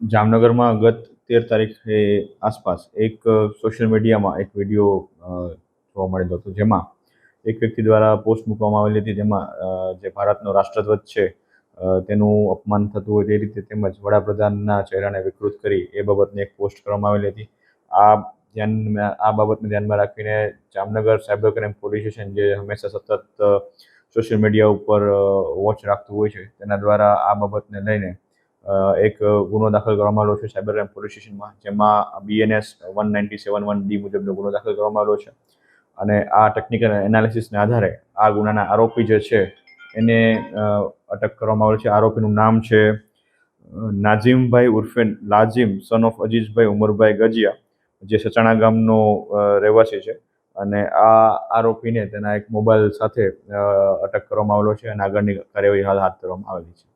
જામનગરમાં ગત તેર તારીખે આસપાસ એક સોશિયલ મીડિયામાં એક વીડિયો જોવા મળેલો હતો. જેમાં એક વ્યક્તિ દ્વારા પોસ્ટ મૂકવામાં આવેલી હતી. જેમાં જે ભારતનો રાષ્ટ્રધ્વજ છે તેનું અપમાન થતું હોય તે રીતે તેમજ વડાપ્રધાનના ચહેરાને વિકૃત કરી એ બાબતની એક પોસ્ટ કરવામાં આવેલી હતી. આ ધ્યાન આ બાબતને ધ્યાનમાં રાખીને Jamnagar cyber crime police station જે હંમેશા સતત સોશિયલ મીડિયા ઉપર વોચ રાખતું હોય છે. તેના દ્વારા આ બાબતને લઈને એક ગુનો દાખલ કરવામાં આવ્યો છે સાયબર ક્રાઇમ પોલીસ સ્ટેશનમાં જેમાં BNS one ninety seven one D મુજબનો ગુનો દાખલ કરવામાં આવ્યો છે. અને આ ટેકનિકલ એનાલિસિસને આધારે આ ગુનાના આરોપી જે છે, એને અટક કરવામાં આવેલ છે. આરોપીનું નામ છે નાઝીમભાઈ ઉર્ફે લાજિમ સન ઓફ અજીઝભાઈ ઉમરભાઈ ગજિયા, જે સચાણા ગામનો રહેવાસી છે. અને આ આરોપીને તેના એક મોબાઈલ સાથે અટક કરવામાં આવેલો છે અને આગળની કાર્યવાહી હાલ હાથ ધરવામાં આવેલી છે.